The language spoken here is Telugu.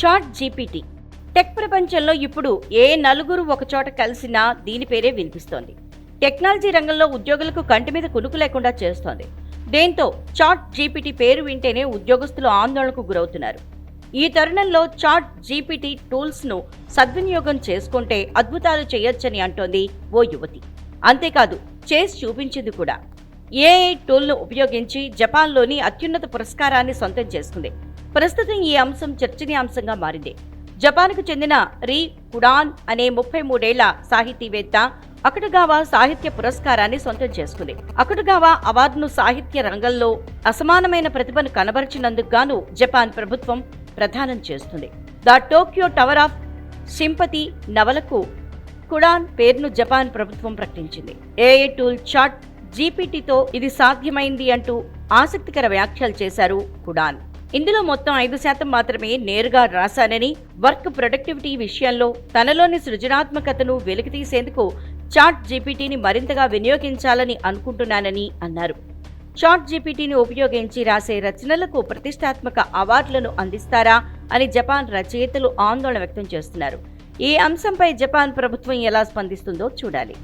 Chat GPT. టెక్ ప్రపంచంలో ఇప్పుడు ఏ నలుగురు ఒకచోట కలిసినా దీని పేరే వినిపిస్తోంది. టెక్నాలజీ రంగంలో ఉద్యోగులకు కంటి మీద కునుకు లేకుండా చేస్తోంది. దీంతో చాట్ జీపీటీ పేరు వింటేనే ఉద్యోగస్తులు ఆందోళనకు గురవుతున్నారు. ఈ తరుణంలో చాట్ జీపీటీ టూల్స్ను సద్వినియోగం చేసుకుంటే అద్భుతాలు చేయొచ్చని అంటోంది ఓ యువతి. అంతేకాదు చేసి చూపించింది కూడా. ఏఐ టూల్ను ఉపయోగించి జపాన్లోని అత్యున్నత పురస్కారాన్ని సొంతం చేసుకుంది. ప్రస్తుతం ఈ అంశం చర్చనీయాంశంగా మారింది. జపాన్కు చెందిన రీ కుడాన్ అనే ముప్పై మూడేళ్ళ సాహితీవేత్త అకటుగావా సాహిత్య పురస్కారాన్ని సొంతం చేసుకుంది. అకటుగావా అవార్డును సాహిత్య రంగంలో అసమానమైన ప్రతిభను కనబరిచినందుకు గాను జపాన్ ప్రభుత్వం ప్రదానం చేస్తుంది. The Tokyo tower of sympathy నవలకు Kudan పేరును జపాన్ ప్రభుత్వం ప్రకటించింది. ఏఐ టూల్ చాట్ జీపీటీతో ఇది సాధ్యమైంది అంటూ ఆసక్తికర వ్యాఖ్యలు చేశారు కుడాన్ ఇందులో మొత్తం ఐదు శాతం మాత్రమే నేరుగా రాశానని వర్క్ ప్రొడక్టివిటీ విషయంలో తనలోని సృజనాత్మకతను వెలికితీసేందుకు చాట్ జీపీటీని మరింతగా వినియోగించాలని అనుకుంటున్నానని అన్నారు. చాట్ జీపీటీని ఉపయోగించి రాసే రచనలకు ప్రతిష్టాత్మక అవార్డులను అందిస్తారా అని జపాన్ రచయితలు ఆందోళన వ్యక్తం చేస్తున్నారు. ఈ అంశంపై జపాన్ ప్రభుత్వం ఎలా స్పందిస్తుందో చూడాలి.